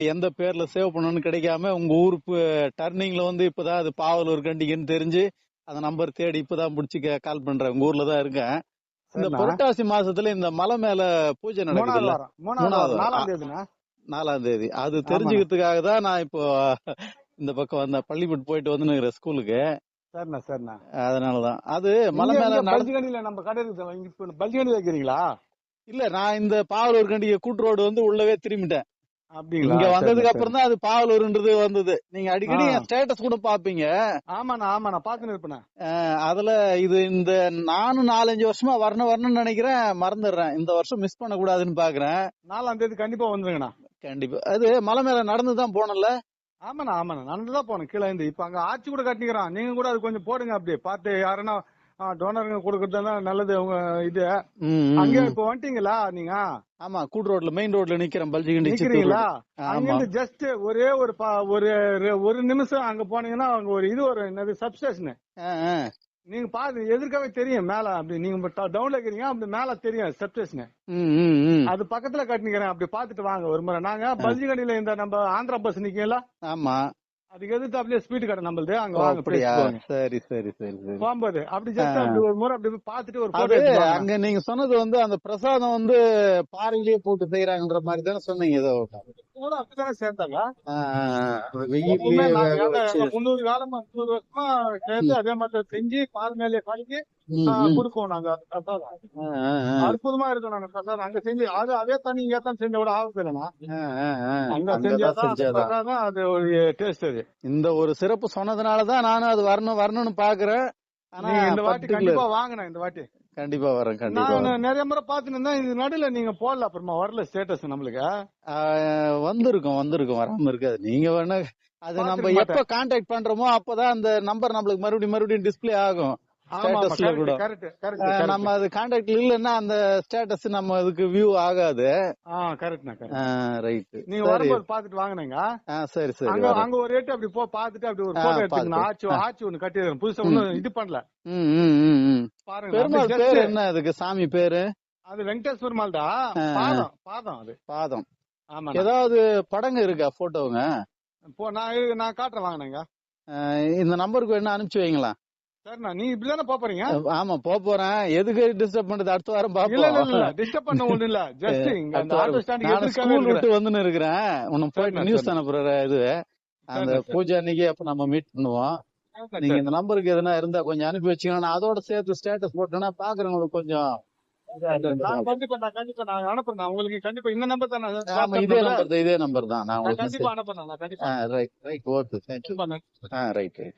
எந்த பேர்ல சேவ் பண்ணணும்னு கிடைக்காம உங்க ஊர் டர்னிங்ல வந்து இப்பதான் அது பாவலூர் கண்டிகைன்னு தெரிஞ்சு அந்த நம்பர் தேடி இப்பதான் புடிச்சு கால் பண்றேன். உங்க ஊர்ல தான் இருக்கேன். இந்த. புரட்டாசி மாசத்துல இந்த மலை மேல பூஜை வாரம். மூணாவது நாலாம் தேதி. அது தெரிஞ்சுக்கிறதுக்காக தான் நான் இப்போ இந்த பக்கம் வந்த பள்ளிப்பட்டு போயிட்டு வந்து ஸ்கூலுக்கு. சரிண்ணா சரிண்ணா. அதனாலதான். அது மலை மேல பல்ஜிகண்டில நம்ம கடை இப்ப பல்ஜிகண்டி வைக்கிறீங்களா? இல்ல நான் இந்த பாவலூர் கண்டிகை கூட்டு ரோடு வந்து உள்ளவே திரும்பிட்டேன். இங்க வந்ததுக்கு. அப்புறம் தான் அது பாவலூர்ன்றது வந்தது. நீங்க அடிக்கடி. என் ஸ்டேட்டஸ் கூட பாப்பீங்க. ஆமாண்ணா ஆமாண்ணா பாத்துன்னு இருப்பேண்ணா அதுல இது இந்த நானும் நாலஞ்சு வருஷமா வரணும் வரணும்னு நினைக்கிறேன் மறந்துடுறேன். இந்த வருஷம் மிஸ் பண்ண கூடாதுன்னு பாக்குறேன். நாலாம் தேதி கண்டிப்பா வந்துருங்கண்ணா கண்டிப்பா. அது மலை மேல நடந்து தான் போனல ஆமாண்ணா ஆமாண்ணா நடந்துதான் போனேன் கீழே இருந்து. இப்ப அங்க ஆட்சி கூட கட்டிக்கிறான். நீங்க கூட அது கொஞ்சம் போடுங்க அப்படியே. பார்த்து யாருன்னா டோனருங்க கொடுக்கறது நல்லது உங்க இது. அங்க இப்ப வந்துட்டீங்களா நீங்க? ஆமா கூட்டு ரோட்ல மெயின் ரோட்ல நிக்கிறேன் பல்ஜிகண்டி நிக்கிறீங்களா. அங்க இருந்து ஜஸ்ட் ஒரே ஒரு ஒரு ஒரு நிமிஷம் அங்க போனீங்கன்னா அங்க ஒரு இது ஒரு என்னது சப்ஸ்டேஷன். நீங்க பாரு எதிர்க்கவே தெரியும் மேல அப்படி நீங்க டவுன்ல இருக்கிறீங்க அப்படி மேல தெரியும் சப்ஸ்டேஷன். அது பக்கத்துல கட்டிக்கிறேன் அப்படி பாத்துட்டு வாங்க ஒரு முறை. நாங்க பல்ஜிகண்டில இந்த நம்ம ஆந்திரா பஸ் நிக்கல ஆமா. அதுக்கு எதிர்த்து அப்படியே ஸ்பீட் கடை நம்மளுது? அங்க வாங்க அப்படியா. சரி சரி சரி சரி. போகும்போது அப்படி ஜஸ்ட். அப்படி ஒரு முறை அப்படி பாத்துட்டு ஒரு போட்டோ அங்க நீங்க சொன்னது வந்து அந்த பிரசாதம் வந்து பாறையிலேயே போட்டு செய்யறாங்கன்ற மாதிரி தானே சொன்னீங்க ஏதோ அப்படித்தானே சேர்ந்தாங்க. முந்நூறு காலமா முந்நூறு வருஷமா சேர்ந்து அதே மாதிரி செஞ்சு பால் மேலே ம். கொடுப்போம் நாங்க. அற்புதமா இருக்கும் நாங்க. பிரசாதம் அங்க செஞ்சு அது அதே தண்ணி இங்க தான் செஞ்ச விட ஆகுது இல்லைன்னா. அங்க செஞ்சாதான் அது ஒரு டேஸ்ட் அது. இந்த ஒரு சிறப்பு சொன்னதுனாலதான் நானும் அது வரணும் வரணும்னு பாக்குறேன் ஆனா இந்த வாட்டி கண்டிப்பா வாங்கினேன் இந்த வாட்டி. கண்டிப்பா வரேன் கண்டிப்பா. நான் நிறைய முறை இருந்தேன் இது நடுல நீங்க போடல அப்புறமா வரல ஸ்டேட்டஸ் நம்மளுக்கு. வந்திருக்கும் வந்திருக்கும் வராம இருக்காது. நீங்க வேணா அது நம்ம எப்ப கான்டாக்ட் பண்றோமோ அப்பதான் அந்த நம்பர் நம்மளுக்கு மறுபடியும் மறுபடியும் டிஸ்ப்ளே ஆகும். ஸ்டேட்டஸ்ல கூட. கரெக்ட் ஆ, கரெக்ட் நம்ம அது கான்டாக்ட்ல இல்லன்னா அந்த ஸ்டேட்டஸ் நம்ம அதுக்கு வியூ ஆகாது. ஆ கரெக்ட்னா கரெக்ட் ரைட் நீங்க வரும்போது பாத்துட்டு வாங்கினீங்க? ஆ சரி சரி அங்க ஒரு ரேட் அப்படி போ பாத்துட்டு அப்படி ஒரு போட்டோ எடுத்துக்கணும். ஆச்சு. ஆச்சு ஒண்ணு கட்டிடுறேன். புதுசா ஒண்ணும் இது பண்ணல. பெருமாள் பேர் என்ன அதுக்கு? சாமி பேரு? அது வெங்கடேஷ் பெருமாள் தான். பாதம் பாதம் அது. பாதம். ஆமா ஏதாவது படங்க இருக்கா போட்டோங்க போ நான் நான் காட்டுறேன் வாங்கினேங்க இந்த நம்பருக்கு வேணா அனுப்பிச்சு வைங்களா சரிண்ணா நீ இப்படிதானே போறீங்க? ஆமா போறேன். எதுக்கு டிஸ்டர்ப் பண்றது? அடுத்த வாரம் பாப்போம். இல்ல டிஸ்டர்ப் பண்ண ஒண்ணு இல்ல. ஜஸ்ட் இங்க அந்த ஆட்டோ ஸ்டாண்ட். விட்டு வந்துன்னு இருக்கிறேன். உன்னை போயிட்டு நியூஸ். அனுப்புற இது. அந்த. பூஜை அன்னைக்கு அப்ப நம்ம மீட் பண்ணுவோம். நீங்க இந்த நம்பருக்கு எதுனா இருந்தா கொஞ்சம் அனுப்பி வச்சீங்கன்னா நான் அதோட சேர்த்து ஸ்டேட்டஸ் போட்டேன்னா பாக்குறவங்களுக்கு கொஞ்சம் கண்டிப்பா நான் கண்டிப்பா நான் அனுப்புறேன். உங்களுக்கு கண்டிப்பா இந்த நம்பர் தான் இதே. நம்பர் தான் இதே நம்பர் தான். நான் கண்டிப்பா அனுப்புறேன் right right okay right right